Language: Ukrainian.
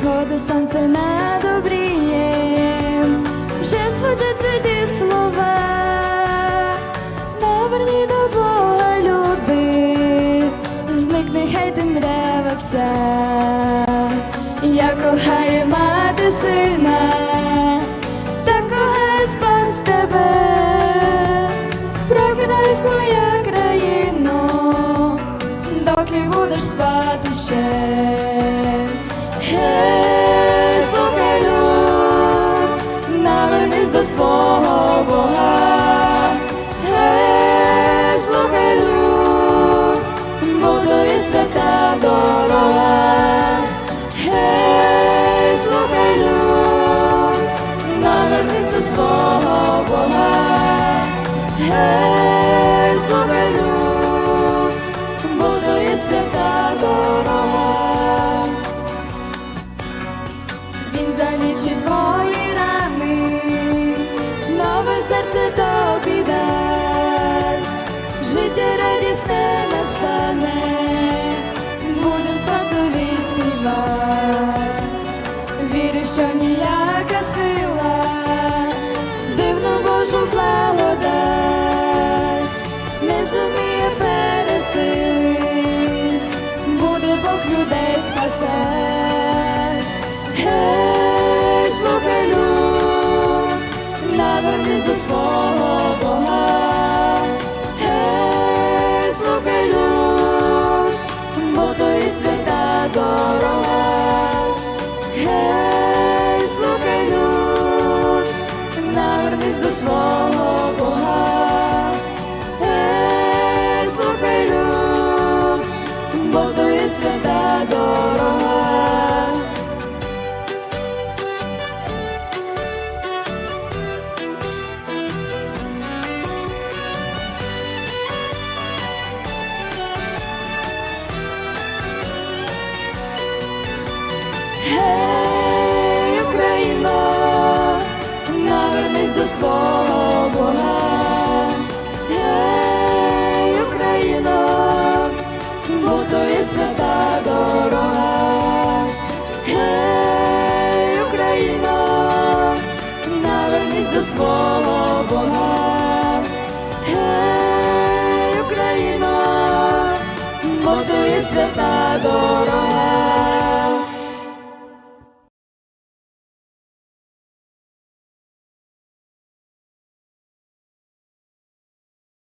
сходу сонце надобріє, вже звучать святі слова, наверні до Бога люди, зникне хай темрява вся, я кохаю мати сина, та кохаю спас тебе, прокидайся, моя країно, доки будеш спати ще. Гей, життя радісне настане, будем спасові співати. Вірю, що ніяка сила, дивну Божу благодать, не зуміє пересилить, буде Бог людей спасати. Свого свого Бога. Гей, Україна, бо то є свята дорога.